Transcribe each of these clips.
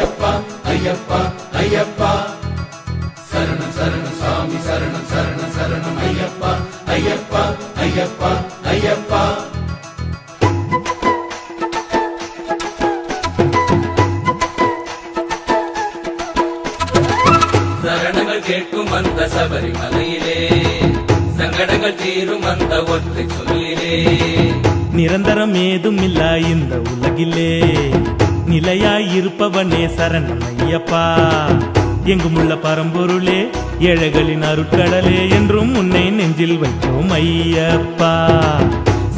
ஐயப்பா ஐயப்பா ஐயப்பா. சரணம் சரணம் சாமி சரணம் சரணம் சரணம் ஐயப்பா ஐயப்பா ஐயப்பா ஐயப்பா. சரணங்கள் கேட்கும் அந்த சபரிமலையிலே சங்கடங்கள் தீரும் அந்த ஒற்றை சொல்லிலே. நிரந்தரம் ஏதும் இல்ல இந்த உலகிலே. நிலையாய் இருப்பவனே சரணம் ஐயப்பா. எங்குமுள்ள பரம்பொருளே ஏழைகளின் அருட்கடலே என்றும் உன்னை நெஞ்சில் வைத்தோம் ஐயப்பா.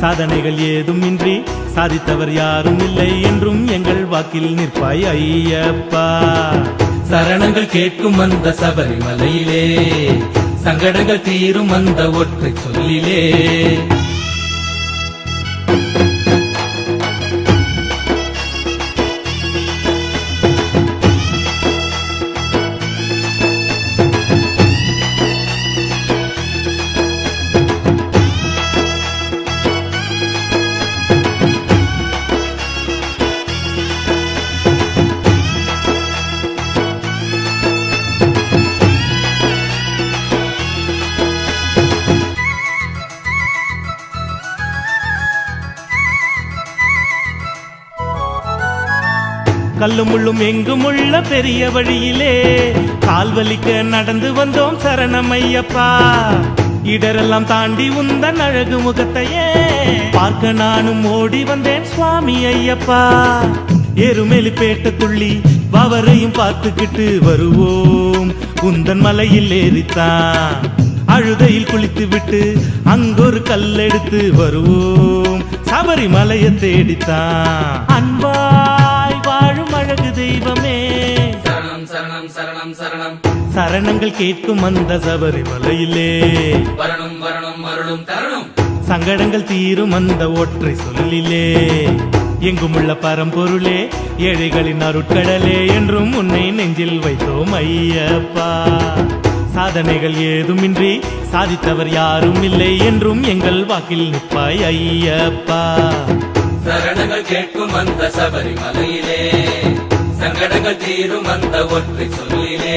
சாதனைகள் ஏதும் இன்றி சாதித்தவர் யாரும் இல்லை என்றும் எங்கள் வாக்கில் நிற்பாய் ஐயப்பா. சரணங்கள் கேட்கும் அந்த சபரிமலையிலே சங்கடங்கள் தீரும் அந்த ஒற்றை சொல்லிலே. கல்லும் முள்ளும் எங்கும் உள்ள பெரிய வழியிலே கால்வலிக்க நடந்து வந்தோம் சரணம் ஐயப்பா. இடரெல்லாம் தாண்டி உந்தன் அழகு முகத்தையே பார்க்க நானும் ஓடி வந்தேன் சுவாமி ஐயப்பா. எருமெலி பேட்ட துள்ளி பவரையும் பார்த்துக்கிட்டு வருவோம். உந்தன் மலையில் ஏறித்தான். அழுதையில் குளித்து விட்டு அங்கொரு கல்லெடுத்து வருவோம். சபரிமலையை தேடித்தான். அன்பா சரணங்கள் கேட்கும் அந்த சபரிமலையிலே வரணும் வரணும் அருளும் தரணும். சங்கடங்கள் தீரும் அந்த ஒற்றை சொல்லிலே. எங்குமுள்ள பரம்பொருளே ஏழைகளின் அருட்கடலே என்றும் உன்னை நெஞ்சில் வைத்தோம் ஐயப்பா. சாதனைகள் ஏதுமின்றி சாதித்தவர் யாரும் இல்லை என்றும் எங்கள் வாக்கில் நிற்பாய் ஐயப்பா. சரணங்கள் கேட்கும் அந்த சபரிமலையிலே சங்கடங்கள் தீரும் அந்த ஒன்றை சொல்லிலே.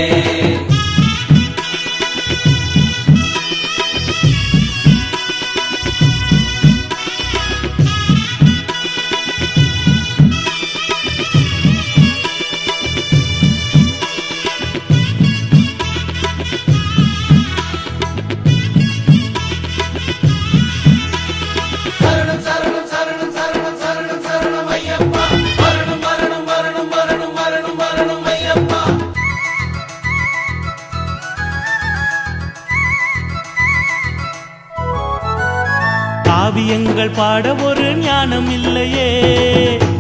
காவியங்கள் பாட ஒரு ஞானம் இல்லையே.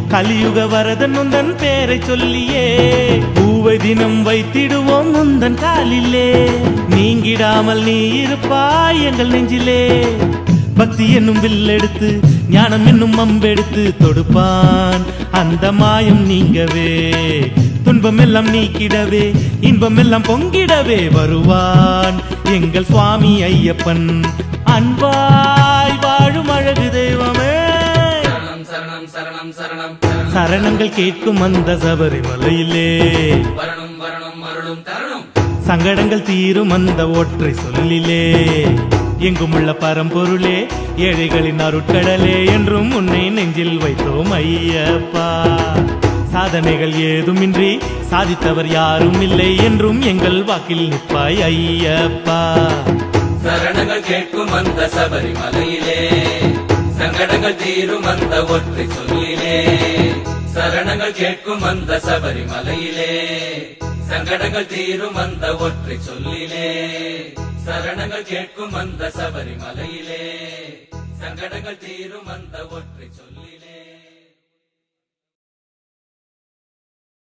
கலியுக வரதன் உந்தன் பேரை சொல்லியே. பூவை தினம் வைத்திடுவோம் உந்தன் காலிலே. நீங்கிடாமல் நீ இருப்பாய் எங்கள் நெஞ்சிலே. பக்தி என்னும் வில்லெடுத்து ஞானம் என்னும் அம்பெடுத்து தொடுப்பான். அந்த மாயம் நீங்கவே. துன்பம் எல்லாம் நீக்கிடவே இன்பம் எல்லாம் பொங்கிடவே வருவான். எங்கள் சுவாமி ஐயப்பன் அன்பாய் வாழும் அழகு தெய்வமே. சரணங்கள் கேட்கும் அந்த சபரிமலையிலே. சங்கடங்கள் தீரும் அந்த ஒற்றை சொல்லிலே. எங்குமுள்ள பரம்பொருளே ஏழைகளின் அருட்கடலே என்றும் உன்னை நெஞ்சில் வைத்தோம் ஐயப்பா. சாதனைகள் ஏதுமின்றி சாதித்தவர் யாரும் இல்லை என்றும் எங்கள் வாக்கில் நிற்பாய் ஐயப்பா. சரணங்கள் கேட்கும் அந்த சபரிமலையிலே. சங்கடங்கள் தீரும் அந்த ஒற்றை சொல்லிலே. சரணங்கள் கேட்கும் அந்த சபரிமலையிலே. சங்கடங்கள் தீரும் அந்த ஒற்றை சொல்லிலே. சரணங்கள் கேட்கும் அந்த சபரிமலையிலே. சங்கடங்கள் தீரும் அந்த ஒற்றை சொல்லிலே.